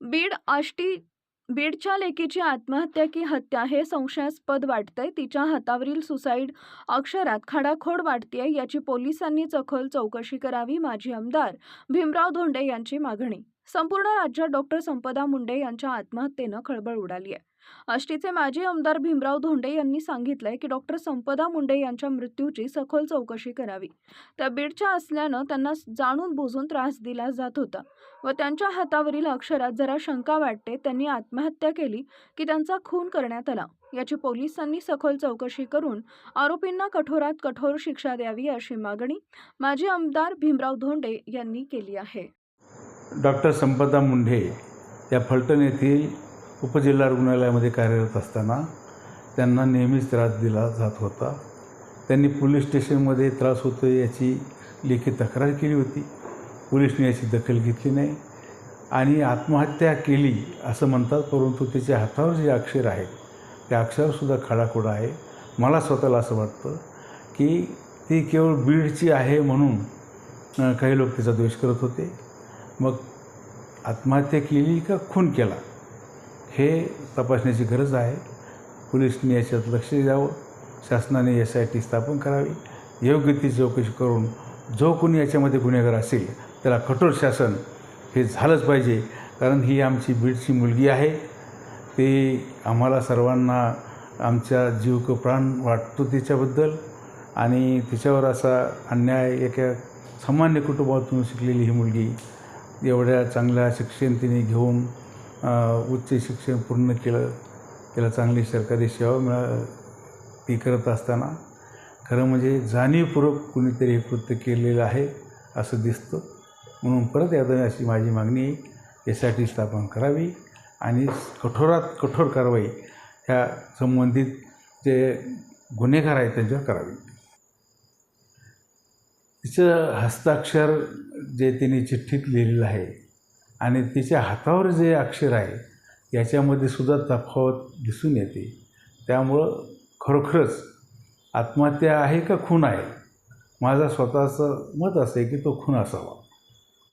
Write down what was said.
बीड आष्टी बीडच्या लेकीची आत्महत्या की हत्या हे संशयास्पद वाटतंय. तिच्या हातावरील सुसाईड अक्षरात खडाखोड वाटतेय याची पोलिसांनी सखोल चौकशी करावी माजी आमदार भीमराव धोंडे यांची मागणी संपूर्ण राज्यात डॉक्टर संपदा मुंडे यांच्या आत्महत्येनं खळबळ उडाली आहे. आष्टीचे माजी आमदार भीमराव धोंडे यांनी सांगितलंय की डॉक्टर संपदा मुंडे यांच्या मृत्यूची सखोल चौकशी करावी. त्या बीडच्या असल्यानं त्यांना जाणून बुजून त्रास दिला जात होता व त्यांच्या हातावरील अक्षरात जरा शंका वाटते त्यांनी आत्महत्या केली की त्यांचा खून करण्यात आला. याची पोलिसांनी सखोल चौकशी करून आरोपींना कठोरात कठोर शिक्षा द्यावी अशी मागणी माजी आमदार भीमराव धोंडे यांनी केली आहे. डॉक्टर संपदा मुंढे या फलटण येथील उपजिल्हा रुग्णालयामध्ये कार्यरत असताना त्यांना नेहमीच त्रास दिला जात होता. त्यांनी पोलीस स्टेशनमध्ये त्रास होतो याची लेखी तक्रार केली होती. पोलिसने याची दखल घेतली नाही आणि आत्महत्या केली असं म्हणतात परंतु तिच्या हातावर जे अक्षर आहे त्या अक्षरसुद्धा खडाखोडा आहे. मला स्वतःला असं वाटतं की ती केवळ बीडची आहे म्हणून काही लोक तिचा द्वेष करत होते. मग आत्महत्या केली का खून केला? हे तपासण्याची गरज आहे. पोलिसने याच्यात लक्ष द्यावं. शासनाने एस आय टी स्थापन करावी. योग्य ती चौकशी करून जो कोणी याच्यामध्ये गुन्हेगार असेल त्याला कठोर शासन हे झालंच पाहिजे. कारण ही आमची बीडची मुलगी आहे. ते आम्हाला सर्वांना आमच्या जीवक प्राण वाटतो तिच्याबद्दल. आणि तिच्यावर असा अन्याय एका सामान्य कुटुंबातून शिकलेली ही मुलगी एवढ्या चांगल्या शिक्षण तिने घेऊन उच्च शिक्षण पूर्ण केलं. तिला चांगली सरकारी सेवा मिळा ती करत असताना खरं म्हणजे जाणीवपूर्वक कुणीतरी हे कृत्य केलेलं आहे असं दिसतं. म्हणून परत यादव अशी माझी मागणी आहे एस आय टी स्थापन करावी आणि कठोरात कठोर कारवाई ह्या संबंधित जे गुन्हेगार आहेत त्यांच्यावर करावी. तिचं हस्ताक्षर जे तिने चिठ्ठीत लिहिलेलं आहे आणि तिच्या हातावर जे अक्षर आहे याच्यामध्ये सुद्धा तफावत दिसून येते. त्यामुळं खरोखरच आत्महत्या आहे का खून आहे? माझा स्वतःचं मत असं आहे की तो खून असावा.